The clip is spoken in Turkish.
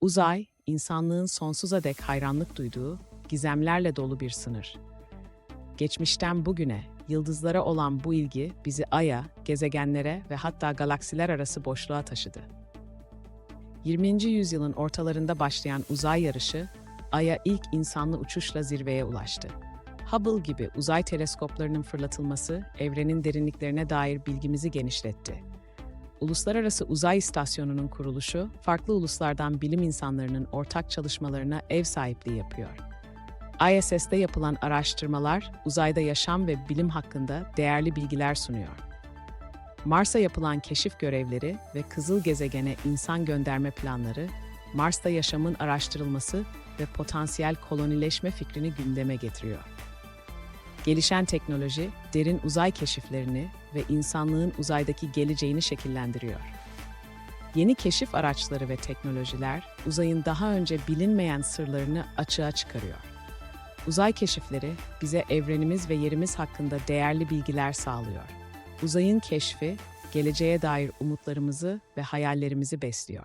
Uzay, insanlığın sonsuza dek hayranlık duyduğu, gizemlerle dolu bir sınır. Geçmişten bugüne, yıldızlara olan bu ilgi bizi Ay'a, gezegenlere ve hatta galaksiler arası boşluğa taşıdı. 20. yüzyılın ortalarında başlayan uzay yarışı, Ay'a ilk insanlı uçuşla zirveye ulaştı. Hubble gibi uzay teleskoplarının fırlatılması, evrenin derinliklerine dair bilgimizi genişletti. Uluslararası Uzay İstasyonu'nun kuruluşu, farklı uluslardan bilim insanlarının ortak çalışmalarına ev sahipliği yapıyor. ISS'te yapılan araştırmalar, uzayda yaşam ve bilim hakkında değerli bilgiler sunuyor. Mars'a yapılan keşif görevleri ve kızıl gezegene insan gönderme planları, Mars'ta yaşamın araştırılması ve potansiyel kolonileşme fikrini gündeme getiriyor. Gelişen teknoloji, derin uzay keşiflerini ve insanlığın uzaydaki geleceğini şekillendiriyor. Yeni keşif araçları ve teknolojiler, uzayın daha önce bilinmeyen sırlarını açığa çıkarıyor. Uzay keşifleri bize evrenimiz ve yerimiz hakkında değerli bilgiler sağlıyor. Uzayın keşfi, geleceğe dair umutlarımızı ve hayallerimizi besliyor.